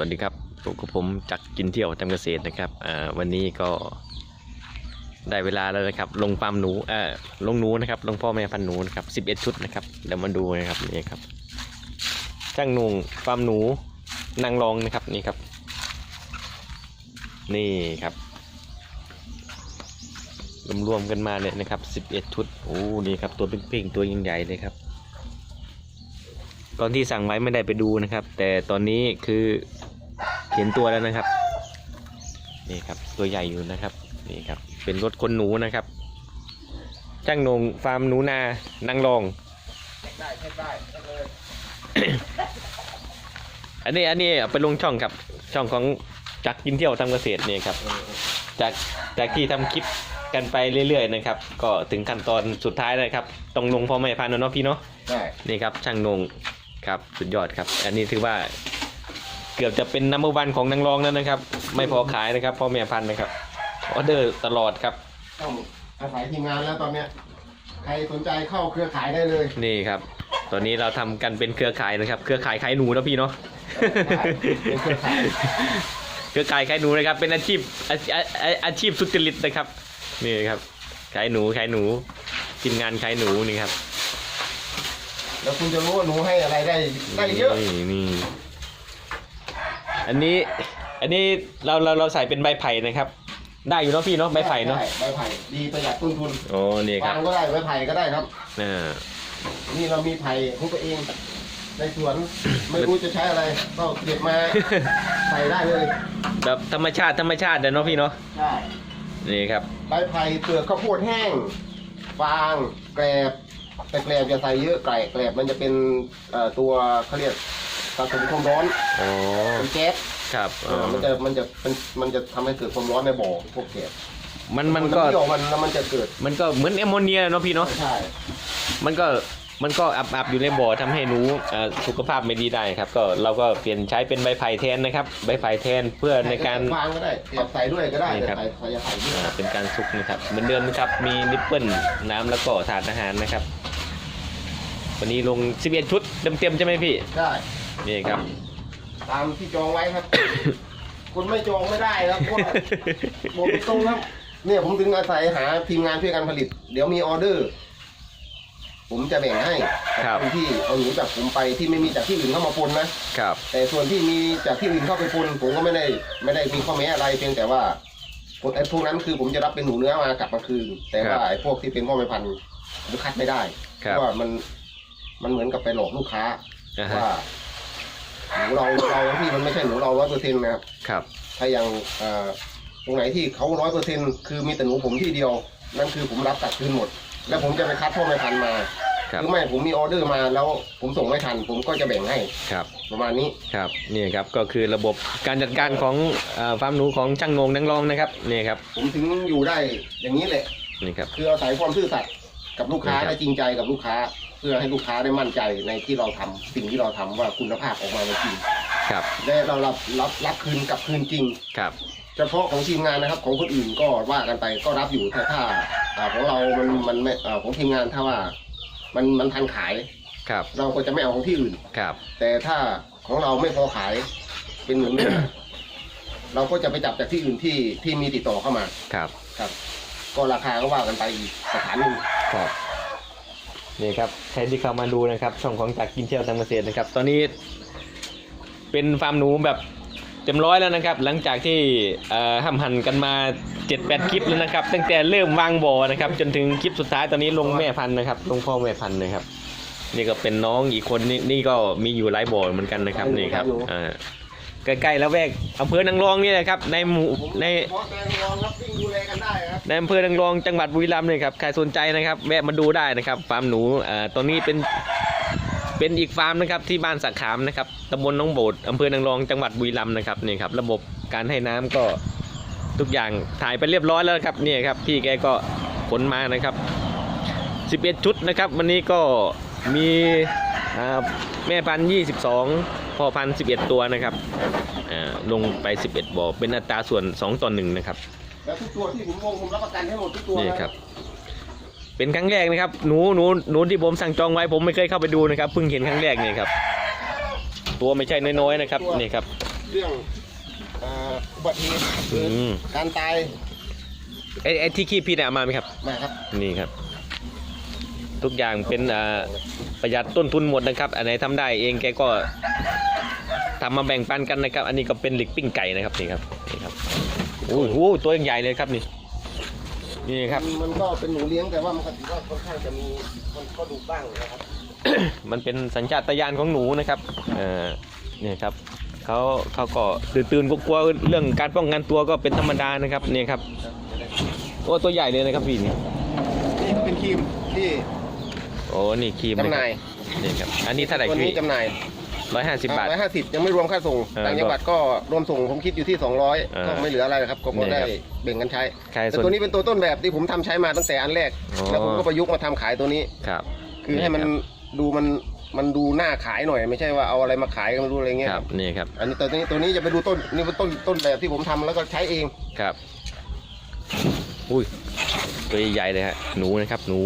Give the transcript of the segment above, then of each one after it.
วัสดีครับพบกับผมจักกินเที่ยวทำเกษตรนะครับวันนี้ก็ได้เวลาแล้วนะครับ ลงฟาร์มหนูเออลงหนูนะครับ ลงพ่อแม่พันหนูนะครับ11ชุดนะครับเดี๋ยวมาดูนะครับนี่ครับจ้างหนุ่งฟาร์มหนูนางรองนะครับนี่ครับ นี่ครับรวมๆกันมาเนี่ยนะครับ11ชุดโอ้นี่ครับตัวเพ่งๆตัวใหญ่ๆเลยครับ ตอนที่สั่งไว้ไม่ได้ไปดูนะครับ แต่ตอนนี้คือ เห็นตัวแล้วนะครับ นี่ครับ ตัวใหญ่อยู่นะครับ นี่ครับ เป็นรถคนหนูนะครับจ้างนงฟาร์มหนูนานางรองได้ใช่ได้ได้เลยอันนี้อันนี้เอาไปลงช่องครับ ช่องของจักรกินเที่ยวทำเกษตรเนี่ยครับ จากจากที่ทำคลิปกันไปเรื่อยๆนะครับ ก็ถึงขั้นตอนสุดท้ายแล้วนะครับต้องลงพ่อแม่พันธุ์แล้วเนาะพี่เนาะได้นี่ครับช่างนงครับสุดยอดครับ อันนี้ถือว่า เกือบจะเป็นนัมเบอร์วันของนางรองแล้วนะครับ ไม่พอขายนะครับพ่อแม่พันธุ์นะครับออเดอร์ตลอดครับต้องอาศัยทีมงานแล้วตอนเนี้ยใครสนใจเข้าเครือข่ายได้เลย นี่ครับ ตอนนี้เราทำกันเป็นเครือข่ายนะครับ เครือข่ายขายหนูนะพี่เนาะเป็นเครือข่าย เครือข่ายขายหนูนะครับ เป็นอาชีพอาอาอาอาชีพสุจริตนะครับ นี่ครับขายหนูขายหนูทีมงานขายหนูนี่ครับแล้วคุณจะรู้ว่าหนูให้อะไรได้ได้เยอะ นี่นี่ อันนี้ อันนี้เราเราเราใส่เป็นใบไผ่นะครับ ได้อยู่เนาะพี่เนาะใบไผ่เนาะ ด้ใบไผ่ดีประหยัดต้นทุนโอ้นี่ครัฟาบงก็ได้ใบไผ่ก็ได้ครับอ่านี่เรามีไผ่ของตัวเอง ในสวน ไม่รู้จะใช้อะไรก็เก็บมา ใส่ได้เลยแบบธรรมชาติธรรมชาติเด้อเนาะพี่เนาะ ใช่นี่ครับ ใบไผ่เปลือกข้าวโพดแห้ง ฟางแกลบแต่แกลบจะใส่เยอะไก่แกลบมันจะเป็นเอ่อตัวเขาเรียก สะสมความร้อนอ๋อเป็นแก๊สครับเออ๋ออมันจะมันจะมันมันจะทำให้เกิดความร้อนในบ่อพวกแก๊สมันมันก็เกี่ยวมันแล้วมันจะเกิด มันก็เหมือนแอมโมเนียเนาะพี่เนาะใช่มันก็มันก็อับอับอยู่ในบ่อทำให้หนูเอ่อสุขภาพไม่ดีได้ครับ ก็เราก็เปลี่ยนใช้เป็นใบไผ่แทนนะครับ ใบไผ่แทนเพื่อในการฟางก็ได้แกลบใส่ด้วยก็ได้นี่แต่ครับใส่ใส่อย่าใส่เยอะอ่าเป็นการซุกนะครับเหมือนเดิมนะครับมีนิปเปิลน้ำแล้วก็ถาดอาหารนะครับ วันนี้ลง 11 ชุดเต็มๆใช่ไหมพี่ได้ นี่ครับ ตามที่จองไว้ครับ คนไม่จองไม่ได้ครับเพราะว่าบอกตรงๆครับเนี่ยผมถึงอาศัยหาทีมงานช่วยกันผลิต เดี๋ยวมีออเดอร์ ผมจะแบ่งให้ครับ นที่เอาหนูจากผมไปที่ไม่มีจากที่อื่นเข้ามาปนนะครับ แต่ส่วนที่มีจากที่อื่นเข้าไปปนผมก็ไม่ได้ ไม่ได้มีข้อแม้อะไรเพียงแต่ว่าพวกไอ้พวกนั้นคือผมจะรับเป็นหนูเนื้อมากลับมาคืน แต่ว่าไอ้พวกที่เป็นพ่อแม่พันธุ์ผมคัดไม่ได้คเพรับราะว่ามันมันเหมือนกับไปหลอกลูกค้า อ่าฮะ ว่า หนูเราเราที่มันไม่ใช่หนูเราร้อยเปอร์เซ็นต์นะครับครับ ถ้าอย่างเอ่อตรงไหนที่เขาร้อยเปอร์เซ็นต์คือมีแต่หนูผมที่เดียว นั่นคือผมรับตัดคืนหมด แล้วผมจะไปคัดพ่อแม่พันธุ์มาครับ หรือไม่ผมมีออเดอร์มาแล้วผมส่งไม่ทัน ผมก็จะแบ่งให้ครับ ประมาณนี้ ครับนี่ครับก็คือระบบการจัดการของเอ่อฟาร์มหนูของช่างงงนังรองนะครับนี่ครับผมถึงอยู่ได้อย่างนี้แหละ นี่ครับ คืออาศัยความซื่อสัตย์กับลูกค้าครับ และจริงใจกับลูกค้า เพื่อให้ลูกค้าได้มั่นใจในที่เราทำสิ่งที่เราทำว่าคุณภาพออกมาเป็นจริงครับและเรารับรับรับคืนกลับคืนจริง ครับเฉพาะของทีมงานนะครับ ของคนอื่นก็ว่ากันไปก็รับอยู่แต่ถ้าอ่าของเรา มันมันไม่อ่าของทีมงานถ้าว่า มันมันทันขาย ครับเราก็จะไม่เอาของที่อื่น ครับแต่ถ้าของเราไม่พอขายเป็นเหมือนเนื้อเราก็จะไปจับจากที่อื่นที่ที่มีติดต่อเข้ามาครับ ครับ ก็ราคาก็ว่ากันไปอีกสถานหนึ่ง ครับ นี่ครับใครที่เข้ามาดูนะครับ ช่องของจากกินเที่ยวทางเกษตรนะครับ ตอนนี้เป็นฟาร์มหนูแบบเต็มร้อยแล้วนะครับ หลังจากที่เอ่อห้ำหันกันมา 7-8 คลิปแล้วนะครับ ตั้งแต่เริ่มวางบ่อนะครับ จนถึงคลิปสุดท้ายตอนนี้ลงแม่พันธุ์นะครับ ลงพ่อแม่พันธุ์นะครับ นี่ก็เป็นน้องอีกคนนี่นี่ก็มีอยู่หลายบ่อเหมือนกันนะครับนี่ครับอ่า ใกล้ๆแล้วแวกอำเภอนางรองนี่แหละครับในหมู่ในพราะแตงรองรับวิ่งดูแลกันได้ครับในอำเภอนางรองจังหวัดบุรีรัมย์เลยครับใครสนใจนะครับแวะมาดูได้นะครับฟาร์มหนูอ่าตอนนี้เป็นเป็นอีกฟาร์มนะครับที่บ้านสักขามนะครับตำบลหน้องโบดอำเภอนางรองจังหวัดบุรีรัมย์นะครับนี่ครับระบบการให้น้ำก็ทุกอย่างถ่ายไปเรียบร้อยแล้วครับนี่ครับพี่แกก็ขนมานะครับ 11 ชุดนะครับ วันนี้ก็มี อ่าแม่พันธุ์22พ่อพันธุ์11ตัวนะครับอ่าลงไป11บ่อเป็นอัตราส่วน2ต่อ1นะครับแล้วทุกตัวที่ผมลงผมรับประกันให้หมดทุกตัวนี่นะครับ เป็นครั้งแรกนะครับหนูหนูหนูที่ผมสั่งจองไว้ผมไม่เคยเข้าไปดูนะครับเพิ่งเห็นครั้งแรกนี่ครับ ตัวไม่ใช่น้อยๆนะครับนี่ครับเรื่องเอ่ออุบัติเหตุอืมการตายไอ้ไอ้ที่ขี้พี่เนี่ยเอามาไหมครับมาครับนี่ครับ ทุกอย่างเป็นอ่าประหยัดต้นทุนหมดนะครับ อันไหนทำได้เองแกก็ทำมาแบ่งปันกันนะครับ อันนี้ก็เป็นหลิกปิ้งไก่นะครับนี่ครับนี่ครับโอ้โหตัวยังใหญ่เลยครับนี่นี่ครับมันมันก็เป็นหนูเลี้ยงแต่ว่ามันก็ถือว่าค่อนข้างจะมีมันก็ดูบ้างนะครับ มันเป็นสัญชาตญาณของหนูนะครับเอ่อเนี่ยครับเขาเขาก็ตื่นตื่นๆกลัวๆเรื่องการป้องกันตัวก็เป็นธรรมดานะครับเนี่ยครับโอ้ตัวใหญ่เลยนะครับพี่นี่นี่ก็เป็นครีมที่ โอ้นี่ครีมจำหน่ายนี่ครับ อันนี้เท่าไหร่ตัวพี่นี้จำหน่ายร้อยห้าสิบบาท ร้อยห้าสิบยังไม่รวมค่าส่งเออต่างจังหวัดก็รวมส่งผมคิดอยู่ที่สองร้อยเออก็ไม่เหลืออะไรนะครับก็พอนี่ได้ครับแบ่งกันใช้ใครแต่สนตัวนี้เป็นตัวต้นแบบที่ผมทำใช้มาตั้งแต่อันแรก อ๋อ แล้วผมก็ประยุกต์มาทำขายตัวนี้ ครับคือให้มันครับดูมันมันดูน่าขายหน่อย ไม่ใช่ว่าเอาอะไรมาขายก็ไม่รู้อะไรเงี้ยครับนี่ครับอันนี้ตัวนี้ตัวนี้จะไปดูต้นนี่เป็นต้นต้นแบบที่ผมทำแล้วก็ใช้เอง ครับ อุ้ยตัวใหญ่เลยฮะหนูนะครับหนู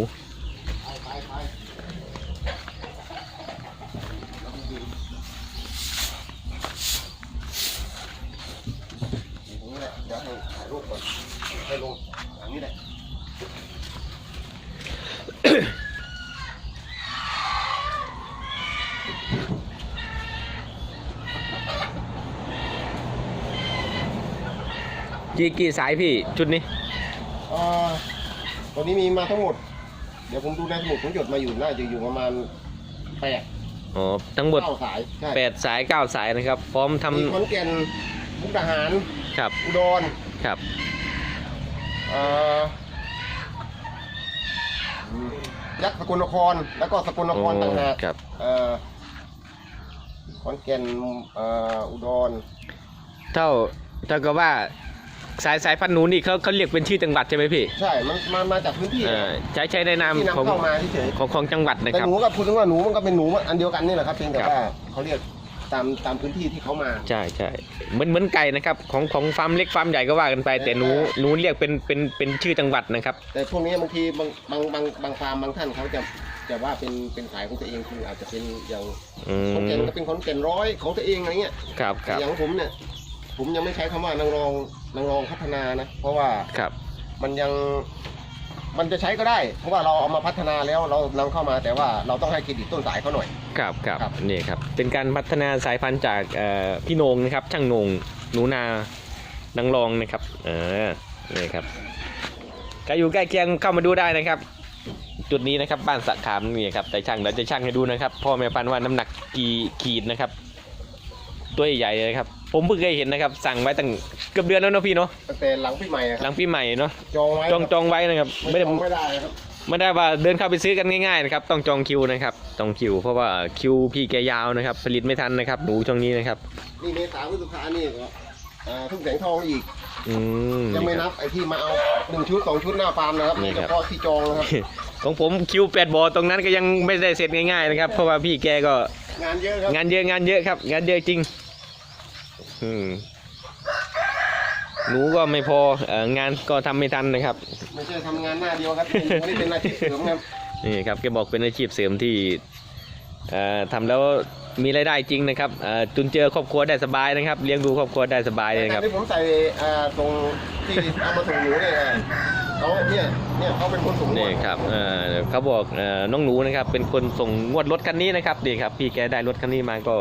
ตรงนี้แหละเดี๋ยวให้ถ่าย รูปก่อนให้ลงอันนี้แหละกี่กี่สายพี่ชุดนี้อ่าตัวนี้มีมาทั้งหมด เดี๋ยวผมดูในสมุดผมจดมาอยู่น่าจะอยู่ประมาณแปดอ๋อทั้งหมดเก้าสายใช่แปดสายเก้าสายนะครับ พร้อมทำมีขอนแก่นมุกดาหาร ครับ อุดรครับ เอ่ออืมยักษ์สกลนคร แล้วก็สกลนครต่างหากครับ เอ่อขอนแก่นเอ่ออุดร เท่าเท่ากับว่าสายสายพันธุ์หนูนี่เขาเขาเรียกเป็นชื่อจังหวัดใช่ไหมพี่ใช่ มันมามาจากพื้นที่เอ่อใช้ใช้ในนามที่ของนำเข้ามาเฉยของของจังหวัดๆนะแต่ครับ หนูกับพูดถึงว่าหนูมันก็เป็นหนูอันเดียวกันนี่แหละครับเพียงแต่ครับ ว่าเขาเรียก ตามตามพื้นที่ที่เขามา ใช่ใช่เหมือนเหมือนไก่นะครับ ของของฟาร์มเล็กฟาร์มใหญ่ก็ว่ากันไป แต่หนูหนูเรียกเป็นเป็นเป็นชื่อจังหวัดนะครับ แต่พวกนี้บางทีบางบางบางบางฟาร์มบางท่านเขาจะจะว่าเป็นเป็นสายของตัวเองคืออาจจะเป็นอย่างอืขอนแก่นมก็เป็นขอนแก่นร้อยของตัวเองอะไรเงี้ยครับครับอย่างผมเนี่ย ผมยังไม่ใช้คำว่านางรองนางรองพัฒนานะ เพราะว่าครับ มันยัง มันจะใช้ก็ได้ เพราะว่าเราเอามาพัฒนาแล้วเรานำเข้ามาแต่ว่าเราต้องให้เครดิตต้นสายเขาหน่อย ครับครับครับ นี่ครับ เป็นการพัฒนาสายพันธุ์จากเอ่อพี่โหนงนะครับ ช่างโหนงหนูนานังรองนะครับเออนี่ครับใครอยู่ใกล้เคียงเข้ามาดูได้นะครับ จุดนี้นะครับบ้านสะขามนี่ครับแต่ช่างเราจะช่างให้ดูนะครับพ่อแม่พันธุ์ว่าน้ำหนักกี่ขีดนะครับ ตัวใหญ่ๆเลยครับ ผมเพิ่งเคยเห็นนะครับ สั่งไว้ตั้งเกือบเดือนแล้วเนาะพี่เนาะตั้งแต่หลังปีใหม่อะคหลัรับงปีใหม่เนาะจองไว้จองจองไว้นะครับไม่ไม่ได้จองไม่ได้ครับไม่ได้ว่าเดินเข้าไปซื้อกันง่ายๆนะครับต้องจองคิวนะครับต้องคิว เพราะว่าคิวพี่แกยาวนะครับ ผลิตไม่ทันนะครับหนูช่วงนี้นะครับนี่เมษาพฤษภานี่ก็อ่าทุ่งแสงทองอีก อืม ยังไม่นับไอ้ที่มาเอาหนึ่งชุดสองชุดหน้าฟาร์มนะครับนี่นี่ครัเฉบพาะที่จองนะครับ ของผมคิวแปดบอตรงนั้นก็ยังไม่ได้เสร็จง่ายๆนะครับเพราะว่าพี่แกก็งานเยอะครับงานเยอะงานเยอะครับ งานเยอะจริงอืม หนูก็ไม่พอเอ่องานก็ทำไม่ทันนะครับ ไม่ใช่ทำงานหน้าเดียวครับอันนี้เป็นอาชีพเสริมครับนี่ครับแกบอกเป็นอาชีพเสริมที่เอ่อทำแล้วมีรายได้จริงนะครับเอ่อจุนเจือครอบครัวได้สบายนะครับ เลี้ยงดูครอบครัวได้สบายเลยนะครับที่ผมใส่อ่าตรงที่เอามาส่งหนูเนี่ยอ่าเขาเนี่ยเนี่ยเขาเป็นคนส่งหนูนี่ครับเอ่อเขาบอกเอ่อน้องหนูนะครับเป็นคนส่งงวดรถคันนี้นะครับนี่ครับพี่แกได้รถคันนี้มาก็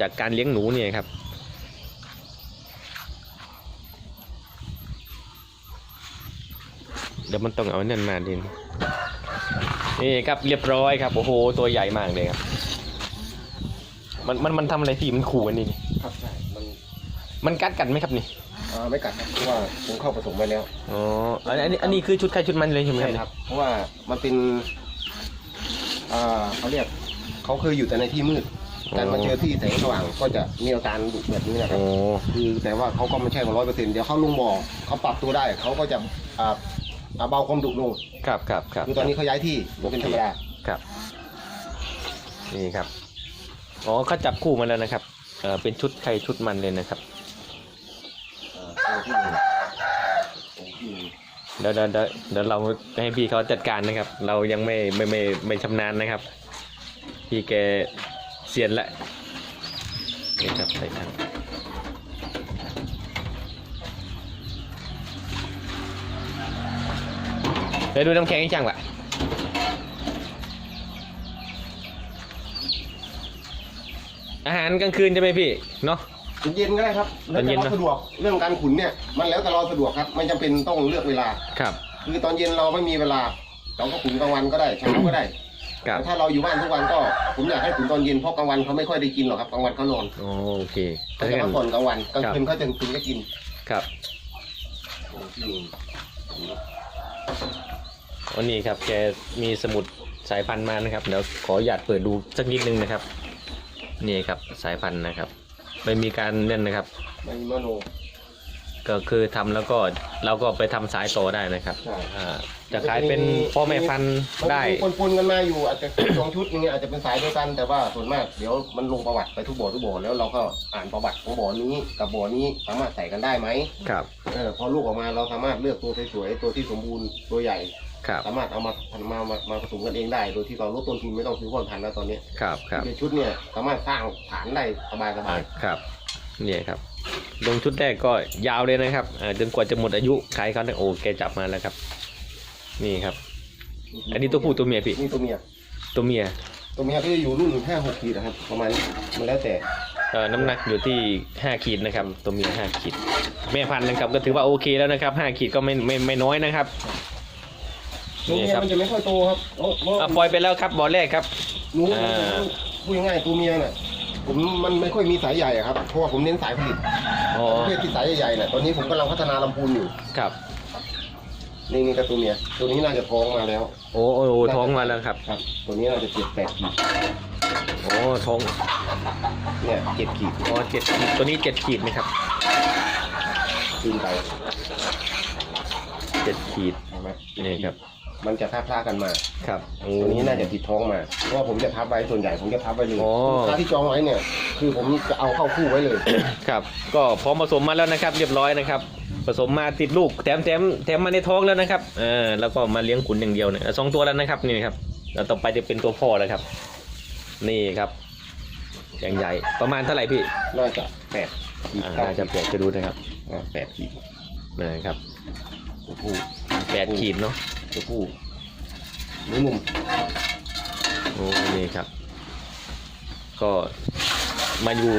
จากการเลี้ยงหนูเนี่ยครับ เดี๋ยวมันต้องเอานั่นมาดินนี่ครับเรียบร้อยครับโอ้โหตัวใหญ่มากเลยครับ มันมันมันทำอะไรพี่มันขู่กันนี่ครับใช่มันมันกัดกันไหมครับนี่อ่าไม่กัดครับเพราะว่าผมเข้าผสมไปแล้วอ๋ออันนี้อันนี้อันนี้คือชุดใครชุดมันเลยใช่ไหมใช่ครับ เพราะว่ามันเป็นอ่าเขาเรียกเขาเคยอยู่แต่ในที่มืดการมาเจอที่แสงสว่างก็จะมีอาการดุแบบนี้นะครัโอ้บคือแต่ว่าเขาก็ไม่ใช่ร้อยเปอร์เซ็นต์เดี๋ยวเขาลงบ่อเขาปรับตัวได้เขาก็จะอ่า อ่าเบาความดุลงครับครับครับคือตอนนี้เขาย้ายที่มันเป็นธรรมดาครับ นี่ครับอ๋อเขาจับคู่มาแล้วนะครับเออเป็นชุดใครชุดมันเลยนะครับอ่าตัวที่หนึ่งตัวที่หนึ่งเดี๋ยวเดี๋ยวเดี๋ยวเดี๋ยวเราให้พี่เขาจัดการนะครับ เรายังไม่ไม่ไม่ไม่ชำนาญนะครับ พี่แกเซียนละนี่ครับใส่ถัง ดี๋ยวดูน้ำแข็งให้จังวะอาหารกลางคืนใช่ไหมพี่ เนาะเย็นก็ได้ครับแล้วตอนเย็แต่นเรานะสะดวกเรื่องการขุนเนี่ย มันแล้วแต่เราสะดวกครับไม่จำเป็นต้องเลือกเวลา ครับ คือตอนเย็นเราไม่มีเวลา เราก็ขุนกลางวันก็ได้เช้าก็ได้ครับ แต่ถ้าเราอยู่บ้านทุกวันก็ผมอยากให้ขุนตอนเย็นเพราะกลางวันเขาไม่ค่อยได้กินหรอกครับกลางวันเขานอนโอโอเคเขาถ้าจะงั้พัน กผ่อนกลางวันกลางครับคืนเขาจะถึงจะกินครับ โอ้ที่นี่ วันนี้ครับแกมีสมุดสายพันธุ์มานะครับเดี๋ยวขออยากเปิดดูสักนิดนึงนะครับ นี่ครับสายพันธุ์นะครับ ไม่มีการเล่นนะครับ ไม่มีมโน ก็คือทำแล้วก็เราก็ไปทำสายต่อได้นะครับใช่ อ่าจะขายเป็นพ่อแม่พันธุ์ได้ มันมีปนๆกันมาอยู่อาจจะ สองชุดอย่างเงี้ยอาจจะเป็นสายเดียวกันแต่ว่าส่วนมากเดี๋ยวมันลงประวัติไปทุกบ่อทุกบ่อแล้วเราก็อ่านประวัติของบ่อนี้กับบ่อนี้สามารถใส่กันได้ไหมครับ เออพอลูกออกมาเราสามารถเลือกตัวสวยๆตัวที่สมบูรณ์ตัวใหญ่ ครับ สามารถเอามามามามาผสมกันเองได้ โดยที่เราลดต้นทุนไม่ต้องซื้อพ่อพันธุ์แล้วตอนเนี้ยครับครับ ในชุดเนี่ยสามารถสร้างฐานได้สบายสบายครับ เนี่ยครับ ลงชุดแรกก็ยาวเลยนะครับอ่าจนกว่าจะหมดอายุขายเขาเนี่ยโอ้แกจับมาแล้วครับ นี่ครับ อันนี้ตัวผู้ตัวเมียพี่ นี่ตัวเมียตัวเมีย ตัวเมียก็จะอยู่รุ่นแค่หกขีดนะครับประมาณนี้มันแล้วแต่ เอ่อน้ำหนักอยู่ที่ 5 ขีดนะครับ ตัวเมีย5ขีด แม่พันธุ์นะครับก็ถือว่าโอเคแล้วนะครับ 5 ขีดก็ไม่ไม่ไม่น้อยนะครับ ตัวนี่เมียครับมันจะไม่ค่อยโตครับเพราะเพราะอะปล่อยไปแล้วครับบอลแรกครับ หนูอ่า พูดง่ายๆตัวเมียน่ะผมมันไม่ค่อยมีสายใหญ่อะครับเพราะว่าผมเน้นสายผลิตอ๋อประเภทที่สายใหญ่ๆน่ะตอนนี้ผมกำลังพัฒนาลำพูนอยู่ครับนี่นี่ก็ตัวเมียตัวนี้น่าจะท้องมาแล้ว โอ้โอ้โอ้ท้องมาแล้วครับครับ ตัวนี้น่าจะเจ็ดแปดขีดโอ้ท้องเนี่ยเจ็ดขีดอ๋อเจ็ดขีดตัวนี้เจ็ดขีดนะครับขึ้นไปเจ็ดขีดเห็นไหมนี่ครับ มันจะท่าท่าๆกันมา ครับโอ้ตัวนี้น่าจะติดท้องมาเพราะว่าผมจะทับไว้ส่วนใหญ่ผมจะทับไว้เลยอ๋อลูกค้าที่จองไว้เนี่ย คือผมจะเอาเข้าคู่ไว้เลย ครับ ก็พร้อมผสมมาแล้วนะครับ เรียบร้อยนะครับผสมมาติดลูกแถมแถมแถมมาในท้องแล้วนะครับเออแล้วก็มาเลี้ยงขุนอย่างเดียวเนี่ยสองตัวแล้วนะครับนี่ครับแล้วต่อไปจะเป็นตัวพ่อแล้วครับ นี่ครับอย่างใหญ่ประมาณเท่าไหร่พี่น่าจะแปดขีดอ่าเก้าน่าจะขีดแปดจะดูนะครับอ่าแปดขีดนะครับตัวผู้ แปดขีดเนาะตัวผู้หนุ่มโอ้นี่ครับ ก็มาอยู่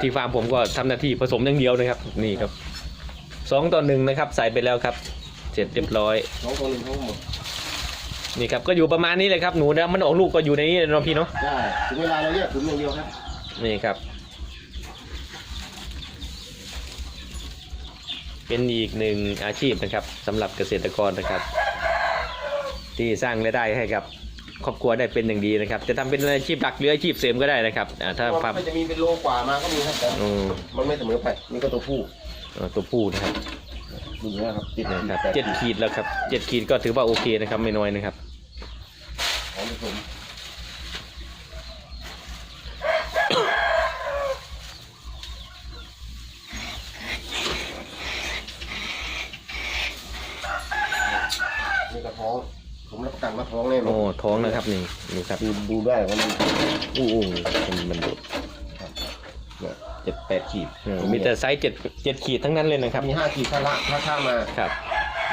ที่ฟาร์มผมก็ทำหน้าที่ผสมอย่างเดียวนะครับ นี่ครับสองต่อหนึ่งนะครับ ใส่ไปแล้วครับเสร็จเรียบร้อยน้องตัวหนึงทั้งหมดนี่ครับก็อยู่ประมาณนี้เลยครับหนูนะมันออกลูกก็อยู่ในนี้เลยเนาะพี่เนาะได้ถึงเวลาเราแยกขุนอย่างเดียวครับ นี่ครับ เป็นอีกหนึ่งอาชีพนะครับสำหรับเกษตรกรนะครับ ที่สร้างรายได้ให้กับครอบครัวได้เป็นอย่างดีนะครับ จะทำเป็นอาชีพหลักหรืออาชีพเสริมก็ได้นะครับอ่าถ้าฟาร์มมันจะมีเป็นโลกว่ามาก็มีครับแต่อืมมันไม่เสมอไปนี่ก็ตัวผู้เอ่อตัวผู้นะครับดูนะครับเจ็ดนะขีดครับแปเจ็ดขีดแล้วครับเจ็ดขีดก็ถือว่าโอเคนะครับไม่น้อยนะครับ ของผสมนี่ก็ท้อง ผมรับประกันว่าท้องแน่นอ โอ้ น ท้องนะครับนี่นี่ ครับดูดูได้ว่ามันอู้อู้มันมันดุเนี่ยเจ็ดแปดขีดเออมีแต่ไซส์เจ็ดเจ็ดขีดทั้งนั้นเลยนะครับมีห้าขีดถ้าละถ้าข้ามมาครับ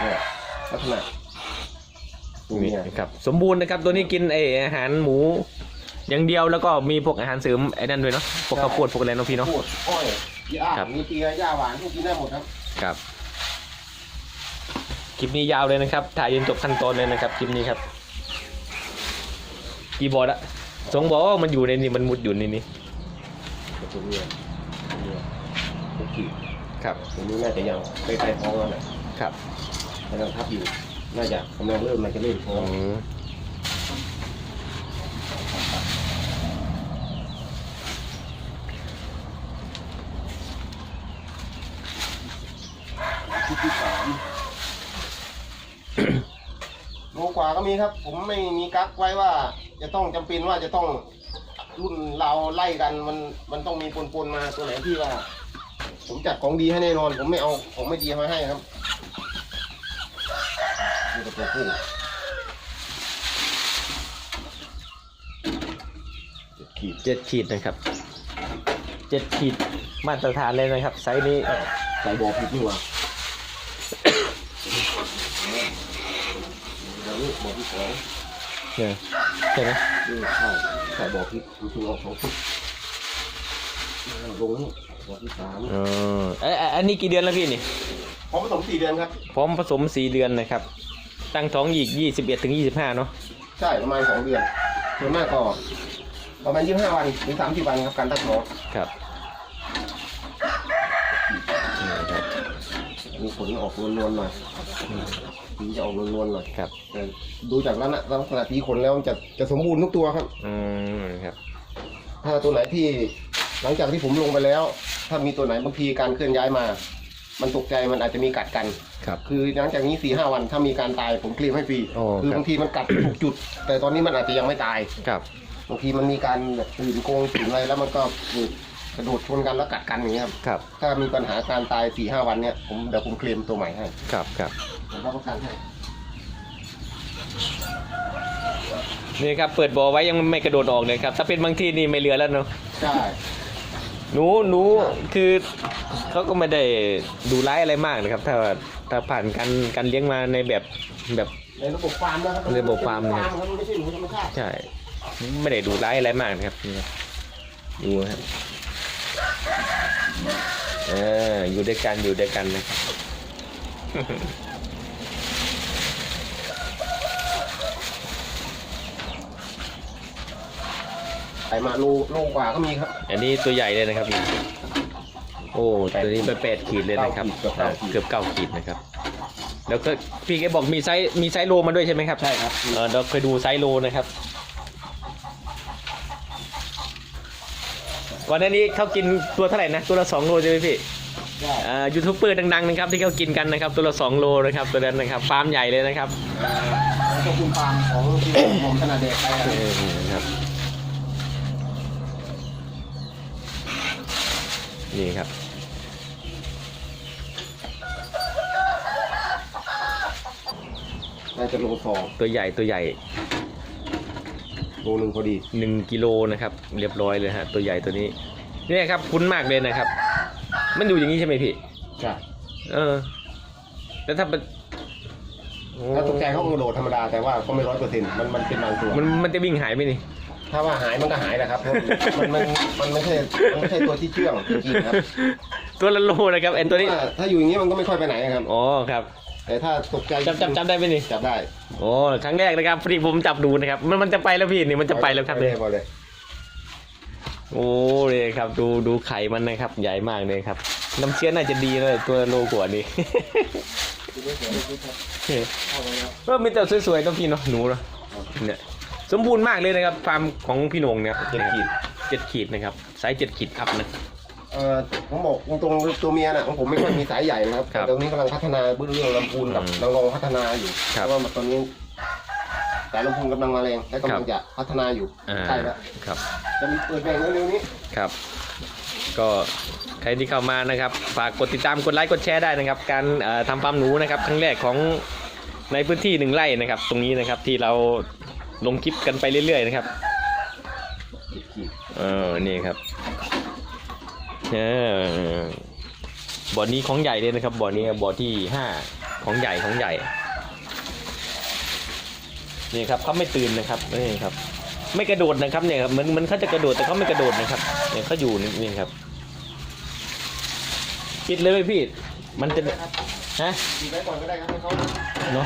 เนี่ยลักษณะตัวนี่เมียครับ สมบูรณ์นะครับ ตัวนี้กินไออาหารหมู อย่างเดียวแล้วก็มีพวกอาหารเสริมไอ้นั่นด้วยเนาะพวกข้าวโพดพวกอะไรเนาะพี่เนาะพูดอ้อยหญ้าครับมีเกลือหญ้าหวานทุกกินได้หมดครับครับคลิปนี้ยาวเลยนะครับ ถ่ายจนจบขั้นตอนเลยนะครับ คลิปนี้ครับ กี่บอร์ดอะสองบอร์ดมันอยู่ในนี้มันมุดอยู่ในนี้ตัวเมียตัวเมียทุกขีดครับตัวนี้น่าจะยังใกล้ๆท้องแล้วแหละครับกำลังทับอยู่น่าจะกำลังเริ่มน่าจะเริ่มท้องที่สาม โล กว่าก็มีครับ ผมไม่มีกักไว้ว่า จะต้องจำเป็นว่าจะต้องรุ่นเราไล่กันมันมันต้องมีปนๆมาตัวไหนที่ว่า ผมจัดของดีให้แน่นอน ผมไม่เอาของไม่ดีมาให้ครับนี่ก็ตัวผู้เจ็ดขีดเจ็ดขีดนะครับเจ็ดขีดมาตรฐานเลยนะครับไซส์นี้ใส่บอผิดนี่หว่า นี่บ่อ ที่สองเนี่ยใช่ไหมนี่ใช่ใส่บ่อพริกมันคือออกสองพริกอ่าลงนี่บ่อที่สามอ๋อเอยเอ้ยอันนี้กี่เดือนแล้วพี่นี่ พร้อมผสมสี่เดือนครับ พร้อมผสมสี่เดือนนะครับ ตั้งท้องอีกยี่สิบเอ็ดถึงยี่สิบห้าเนาะ ใช่ประมาณสองเดือนส่วนมากก็ประมาณยี่สิบห้าวันถึงสามสิบวันครับการตั้งท้องครับนี่ครับ มีขนออกนวลๆหน่อยสีจะออกนวลๆหน่อยครับ แต่ดูจากลักษณะลักษณะสีขนแล้วมันจะจะสมบูรณ์ทุกตัวครับ อืมครับ ถ้าตัวไหนที่หลังจากที่ผมลงไปแล้ว ถ้ามีตัวไหนบางทีการเคลื่อนย้ายมา มันตกใจมันอาจจะมีกัดกัน ครับ คือหลังจากนี้สี่ห้าวันถ้ามีการตายผมเคลมให้ฟรีโอ้คือครับ บางทีมันกัดถูกจุด แต่ตอนนี้มันอาจจะยังไม่ตาย ครับ บางทีมันมีการแบบตื่นโกงตื่นอะไรแล้วมันก็ก ระโดดชนกันแล้วกัดกันอย่างเงี้ยครับครับถ้ามีปัญหาการตายสี่ห้าวันเนี่ยผมเดี๋ยวผมเคลมตัวใหม่ให้ครับครับผมรับประกันให้นี่ครับเปิดบ่อไว้ยังไม่กระโดดออกเลยครับ ถ้าเป็นบางที่นี่ไม่เหลือแล้วเนาะใช่หนูหนูคือเขาก็ไม่ได้ดูร้ายอะไรมากนะครับ ถ้าถ้าผ่านการการเลี้ยงมาในแบบแบบในระบบฟาร์มนะครับระบบฟาร์มเนี่ยครับมันไม่ใช่หนูธรรมชาติใช่ ไม่ได้ดูร้ายอะไรมากนะครับนี่ครับดูครับ เอออยู่ด้วยกันอยู่ด้วยกันนะครับไปมาโลโลกว่าก็มีครับ อันนี้ตัวใหญ่เลยนะครับนี่โอ้ตัวนี้เป็นแปดขีดเลยนะครับเก้าขีดเกือบเก้าขีดนะครับ แล้วก็พี่แกบอกมีไซส์มีไซส์โลมาด้วยใช่ไหมครับใช่ครับเออเราเคยดูไซส์โลนะครับ ก่อนหน้านี้เขากินตัวเท่าไหร่นะ ตัวละสองโลใช่ไหมพี่ใช่อ่ายูทูบเบอร์ดังๆนะครับที่เขากินกันนะครับตัวละสองโลนะครับตัวนั้นนะครับฟาร์มใหญ่เลยนะครับแล้วก็คุณฟาร์มของที่ผมขนาดเด็กไปอะเออครับนี่ครับน่าจะโลสองตัวใหญ่ตัวใหญ่ โลหนึ่งพอดีหนึ่งกิโลนะครับ เรียบร้อยเลยฮะตัวใหญ่ตัวนี้เนี่ยครับคุ้นมากเลยนะครับ มันอยู่อย่างนี้ใช่ไหมพี่ใช่เออแล้วถ้าเป็นโอ้ถ้าตกใจเขากระโดดธรรมดาแต่ว่าก็ไม่ร้อยเปอร์เซ็นต์มันมันเป็นบางตัวมันมันจะวิ่งหายไหมนี่ ถ้าว่าหายมันก็หายแหละครับเพราะมันมันมันไม่ใช่มันไม่ใช่ตัวที่เชื่องจริงๆครับ ตัวละโลนะครับเอ็นตัวนี้ถ้าถ้าอยู่อย่างนี้มันก็ไม่ค่อยไปไหนครับ อ๋อครับ แต่ถ้าตกใจจำจำจำได้ไหมนี่จับได้โอ้ครั้งแรกนะครับพอดีผมจับดูนะครับ มันมันจะไปแล้วพี่นี่มันจะไปแล้วครับเลเลยยพอเลยโอ้เลยครับ ดูดูไข่มันนะครับ ใหญ่มากเลยครับ น้ำเชื้อน่าจะดีเลยตัวโลกว่านี้เออมีแต่สวยๆต้องพี่เนาะหนูเนาะเนี่ยสมบูรณ์มากเลยนะครับฟาร์มของพี่โหนงเนี่ยเจ็ดขีดเจ็ดขีดนะครับไซส์เจ็ดขีดอัพนะ เอ่อผมบอกตรงๆตัวเมียน่ะของผมไม่ค่อยมีสายใหญ่นะครับครับแต่ตรงนี้กำลังพัฒนาเบื้องเรื่องลำพูนกับอืมนางรองพัฒนาอยู่คเพรับราะว่าตอนนี้สายลำพูนกำลังมาแรงและกำลังครับจะพัฒนาอยู่อ่า ใช่แล้วครับ จะมีเปิดแบ่งเร็วๆนี้ ครับ ก็ใครที่เข้ามานะครับ ฝากกดติดตามกดไลค์กดแชร์ได้นะครับ การเอ่อทำฟาร์มหนูนะครับครั้งแรกของในพื้นที่หนึ่งไร่นะครับ ตรงนี้นะครับที่เราลงคลิปกันไปเรื่อยๆนะครับขีดเออนี่ครับ เออบ่อนี้ของใหญ่เลยนะครับบ่อนี้บ่อที่ห้าของใหญ่ของใหญ่นี่ครับเขาไม่ตื่นนะครับนี่ครับ ไม่กระโดดนะครับเนี่ยครับเหมือนเหมันเขาจะกระโดดแต่เขาไม่กระโดดนะครับเนี่ยเขาอยู่นี่ครับปิดเลยไหมพี่มันจะครับฮะขีดไว้ก่อนก็ได้ครับให้เขาเนาะ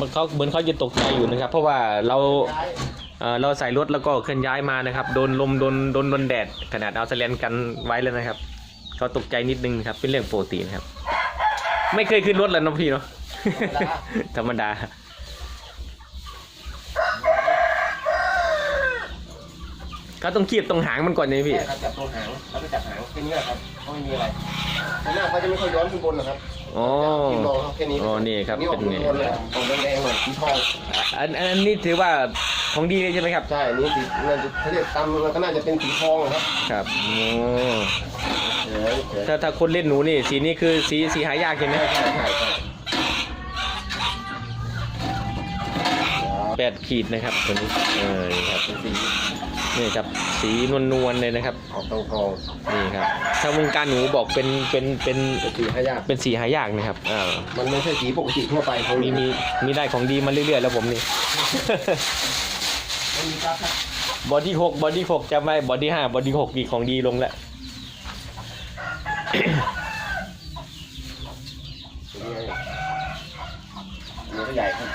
มันเขาเหมือนเขาจะตกใจอยู่นะครับ เพราะว่าเราย้าย เอ่อเราใส่รถแล้วก็เคลื่อนย้ายมานะครับ โดนลมโดนโดนโดนแดด ขนาดเอาแสแลนกันไว้แล้วนะครับเขาตกใจนิดนึงครับเป็นเรื่องปกตินะครับ ไม่เคยขึ้นรถแล้วเนาะพี่เนาะธรรมดาเขาต้องคีบตรงหางมันก่อนนะพี่ใช่ครับจับตรงหางแล้วก็จับหางแค่นี้แหละครับเขาไม่มีอะไรส่วนมากเขาจะไม่ค่อยย้อนขึ้นบนหรอกครับอ๋อกินลองเขาแค่นี้อ๋อนี่ครับนี่ออกเป็นไงบนเลยออกแดงๆหน่อยสีทองอันอันนี้ถือว่า ของดีเลยใช่ไหมครับ ใช่อันนี้สีน่าจะเขาเรียกตามมันก็น่าจะเป็นสีทองนะครับครับโอ้เฉยเฉยถ้าถ้าคนเล่นหนูนี่สีนี้คือสีสีหายากใช่ไหมใช่ใช่ใช่ใช่แปดขีดนะครับตัวนี้เออนี่ครับเป็นสีนี่ครับสีนวลๆเลยนะครับออกทองทองนี่ครับทางวงการหนูบอกเป็นเป็นเป็นๆสีหายากเป็นสีหายากนะครับอ่า มันไม่ใช่สีปกติทั่วไปของมีมีมีได้ของดีมาเรื่อยๆแล้วผมนี่มันมีการ์ ดครับบอดี้หกบอดี้หกจำไว้บอดี้ห้าบอดี้หกมีของดีลงแล้วตัวนี้ไงเนื้อก็ใหญ่ครับ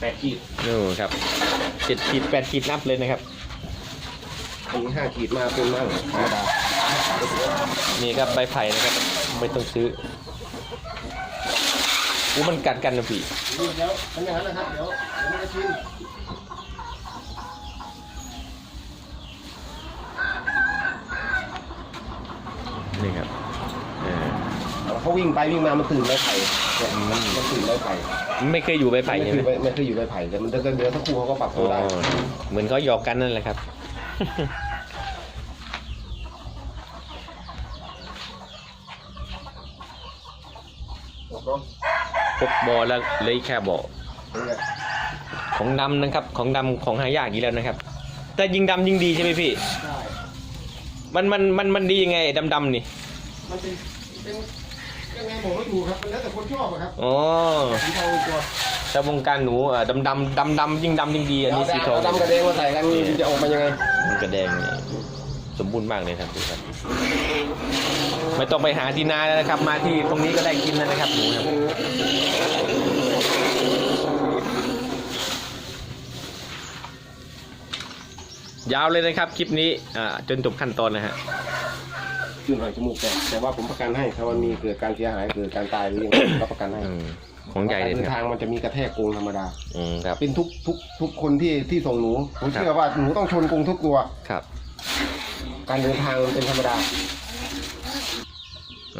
แปดขีดนู่นครับเจ็ดขีดแปดขีดนับเลยนะครับมีห้าขีดมาเป็นมั่งธรรมดานี่ครับใบไผ่นะครับ ไม่ต้องซื้ออู้มันกัดกันนะพี่ เดี๋ยวทำอย่างนั้นนะครับ เดี๋ยวเดี๋ยวมันจะชิน นี่ครับเออเขาวิ่งไปวิ่งมามันตื่นไม้ไผ่เนี่ยมันมันตื่นไม้ไผ่ไม่เคยอยู่ใบไผ่ไม่ใช่คือไหมไม่ไม่คืออยู่ไม้ไผ่แต่มันเดินเดือนสักครู่เขาก็ปรับอ๋ตัวอได้เหมือนเขาหยอกกันนั่นแหละครับบอกเนาะพกบอแล้วเหลยแค่บอนี่แหละของดำนะครับ ของดำของหายากอีกแล้วนะครับ แต่ยิงดำยิงดีใช่ไหมพี่ ใช่ มันมันมันมันดียังไงดำดำๆนี่มันเป็นเป็นยังไงผมไม่ถูกครับมันแล้วแต่คนชอบอะครับอ๋อสีทองตัวแต่วงการหนูอะดำดำดำดำยิ่งดำยิ่งดีอันนี้สีทองเาดำกระเดงมาใส่กันมันจะออกมายังไง มันกระแดงเนี่ยสมบูรณ์มากเลยครับดูครับ ไม่ต้องไปหาที่นาแล้วนะครับ มาที่ตรงนี้ก็ได้กินแล้วนะครับหนูครับ ยาวเลยนะครับคลิปนี้อ่าจนจบขั้นตอนนะฮะขึ้นหางจมูกแตกแต่ว่าผมประกันให้ถ้ามันมีเกิดการเสียหายเกิดการตายหรือยังไงรับประกันให้อืมของใหญ่เลยการเดินคทารับงมันจะมีกระแทกกรงธรรมดา อืมครับ เป็นทุกทุกทุกคนที่ที่ส่งหนูผมครับ เชื่อว่าหนูต้องชนกรงทุกตัว ครับการเดินทางมันเป็นธรรมดา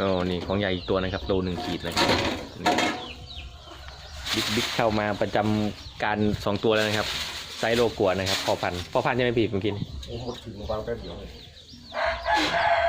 อ๋อนี่ของใหญ่อีกตัวนะครับโลหนึ่งขีดนะครับนี่บิ๊กบิ๊กเข้ามาประจำการสองตัวแล้วนะครับ ไซส์โลกัวนะครับพอพันพอพันใช่ไหมพี่เมื่อกี้นี่โอ้โหถึงวางแป๊บเดียวเลย